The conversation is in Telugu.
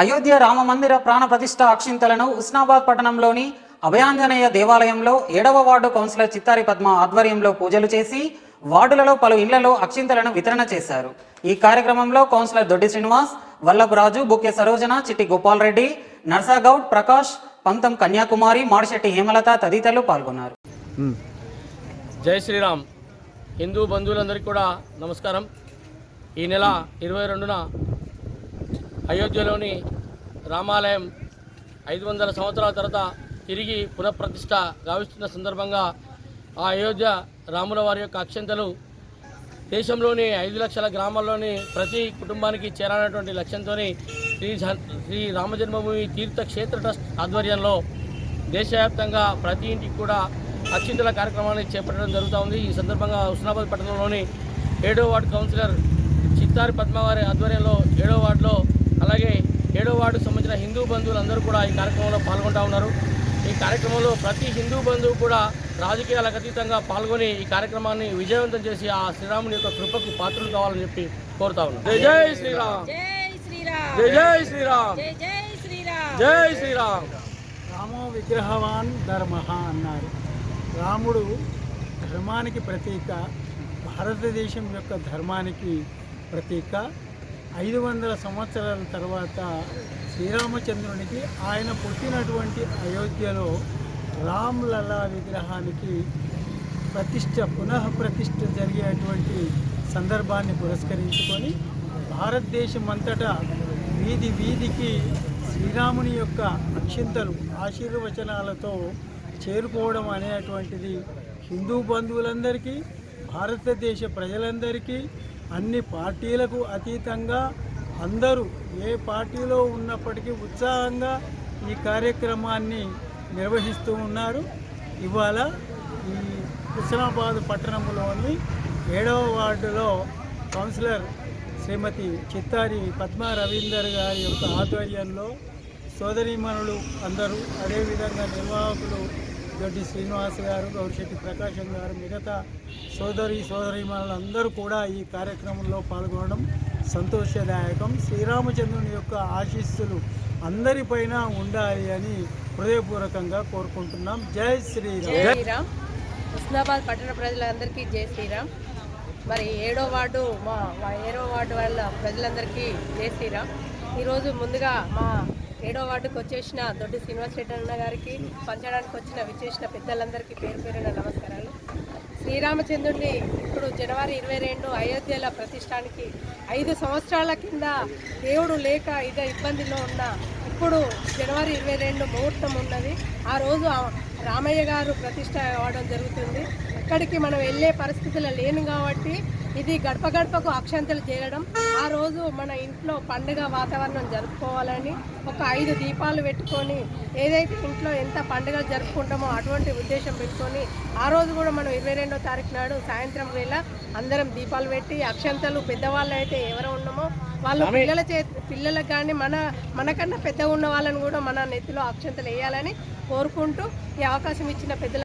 అయోధ్య రామ మందిర ప్రాణ ప్రతిష్ట అక్షింతలను ఉస్నాబాద్ పట్టణంలోని అభయాంజనేయ దేవాలయంలో ఏడవ వార్డు కౌన్సిలర్ చిత్తారి పద్మ ఆధ్వర్యంలో పూజలు చేసి వార్డులలో పలు ఇళ్ళలో అక్షింతలను వితరణ చేశారు. ఈ కార్యక్రమంలో కౌన్సిలర్ దొడ్డి శ్రీనివాస్ వల్లభరాజు బుక్కె సరోజన చిట్టి గోపాల్ రెడ్డి నర్సాగౌడ్ ప్రకాష్ పంతం కన్యాకుమారి మాడిశెట్టి హేమలత తదితరులు పాల్గొన్నారు. జై శ్రీరామ్. హిందూ బంధువులందరికీ కూడా నమస్కారం. ఈ నెల ఇరవై రెండున అయోధ్యలోని రామాలయం ఐదు వందల సంవత్సరాల తర్వాత తిరిగి పునఃప్రతిష్ట గావిస్తున్న సందర్భంగా ఆ అయోధ్య రాముల వారి యొక్క అక్షంతలు దేశంలోని ఐదు లక్షల గ్రామాల్లోని ప్రతి కుటుంబానికి చేరాలన్నటువంటి లక్ష్యంతో శ్రీ శ్రీ రామజన్మభూమి తీర్థక్షేత్ర ట్రస్ట్ ఆధ్వర్యంలో దేశవ్యాప్తంగా ప్రతి ఇంటికి కూడా అక్షింతల కార్యక్రమాన్ని చేపట్టడం జరుగుతూ ఉంది. ఈ సందర్భంగా హుస్నాబాద్ పట్టణంలోని ఏడో వార్డు కౌన్సిలర్ చిత్తారి పద్మవారి ఆధ్వర్యంలో ఏడో వార్డులో అలాగే ఏడో వార్డుకు సంబంధించిన హిందూ బంధువులందరూ కూడా ఈ కార్యక్రమంలో పాల్గొంటూ ఉన్నారు. ఈ కార్యక్రమంలో ప్రతి హిందూ బంధువు కూడా రాజకీయాలకు అతీతంగా పాల్గొని ఈ కార్యక్రమాన్ని విజయవంతం చేసి ఆ శ్రీరాముని యొక్క కృపకు పాత్రలు కావాలని చెప్పి కోరుతా ఉన్నాను జై జై శ్రీరామ్. జై శ్రీరామ్. జై జై శ్రీరామ్. జై జై శ్రీరామ్. జై శ్రీరామ్. రామో విగ్రహవాన్ ధర్మ అన్నారు. రాముడు ధర్మానికి ప్రతీక భారతదేశం యొక్క ధర్మానికి ప్రతీక ఐదు వందల సంవత్సరాల తర్వాత శ్రీరామచంద్రునికి ఆయన పుట్టినటువంటి అయోధ్యలో రామ్ లలా విగ్రహానికి ప్రతిష్ట పునః ప్రతిష్ట జరిగేటువంటి సందర్భాన్ని పురస్కరించుకొని భారతదేశం అంతటా వీధి వీధికి శ్రీరాముని యొక్క అక్షింతలు ఆశీర్వచనాలతో చేరుకోవడం అనేటువంటిది హిందూ బంధువులందరికీ భారతదేశ ప్రజలందరికీ అన్ని పార్టీలకు అతీతంగా అందరూ ఏ పార్టీలో ఉన్నప్పటికీ ఉత్సాహంగా ఈ కార్యక్రమాన్ని నిర్వహిస్తూ ఉన్నారు. ఇవాళ ఈ హుస్నాబాద్ పట్టణంలోని ఏడవ వార్డులో కౌన్సిలర్ శ్రీమతి చిత్తారి పద్మా రవీందర్ గారి యొక్క ఆధ్వర్యంలో సోదరీమణులు అందరూ అదేవిధంగా నిర్వాహకులు దొడ్డి శ్రీనివాస్ గారు గౌరిశెట్టి ప్రకాశం గారు మిగతా సోదరి సోదరిమణులందరూ కూడా ఈ కార్యక్రమంలో పాల్గొనడం సంతోషదాయకం. శ్రీరామచంద్రుని యొక్క ఆశీస్సులు అందరిపైన ఉండాలి అని హృదయపూర్వకంగా కోరుకుంటున్నాం. జై శ్రీరామ్. శ్రీరామ్. హుస్నాబాద్ పట్టణ ప్రజలందరికీ జై శ్రీరామ్. మరి ఏడో వార్డు మా మా ఏడో వార్డు వాళ్ళ ప్రజలందరికీ జై శ్రీరామ్. ఈరోజు ముందుగా మా ఏడో వార్డుకు వచ్చేసిన దొడ్డి శ్రీనివాస్ రెడ్డి అన్న గారికి పంచడానికి వచ్చిన విచ్చేసిన పెద్దలందరికీ పేరు పేరున నమస్కారాలు. శ్రీరామచంద్రుడిని ఇప్పుడు జనవరి ఇరవై రెండు అయోధ్యల ప్రతిష్టానికి ఐదు సంవత్సరాల కింద దేవుడు లేక ఇక ఇబ్బందిలో ఉన్న ఇప్పుడు జనవరి ఇరవై రెండు ముహూర్తం ఉన్నది. ఆ రోజు రామయ్య గారు ప్రతిష్ట అవ్వడం జరుగుతుంది. అక్కడికి మనం వెళ్ళే పరిస్థితులు లేను కాబట్టి ఇది గడప గడపకు అక్షంతలు చేరడం. ఆ రోజు మన ఇంట్లో పండుగ వాతావరణం జరుపుకోవాలని ఒక ఐదు దీపాలు పెట్టుకొని ఏదైతే ఇంట్లో ఎంత పండుగలు జరుపుకుంటామో అటువంటి ఉద్దేశం పెట్టుకొని ఆ రోజు కూడా మనం ఇరవై రెండో తారీఖు నాడు సాయంత్రం వేళ అందరం దీపాలు పెట్టి అక్షంతలు పెద్దవాళ్ళు అయితే ఎవరు ఉన్నామో వాళ్ళు పిల్లల చే పిల్లలకు కానీ మన మనకన్నా పెద్దగా ఉన్న వాళ్ళని కూడా మన నెత్తిలో అక్షంతలు వేయాలని కోరుకుంటూ ఈ అవకాశం ఇచ్చిన పెద్దల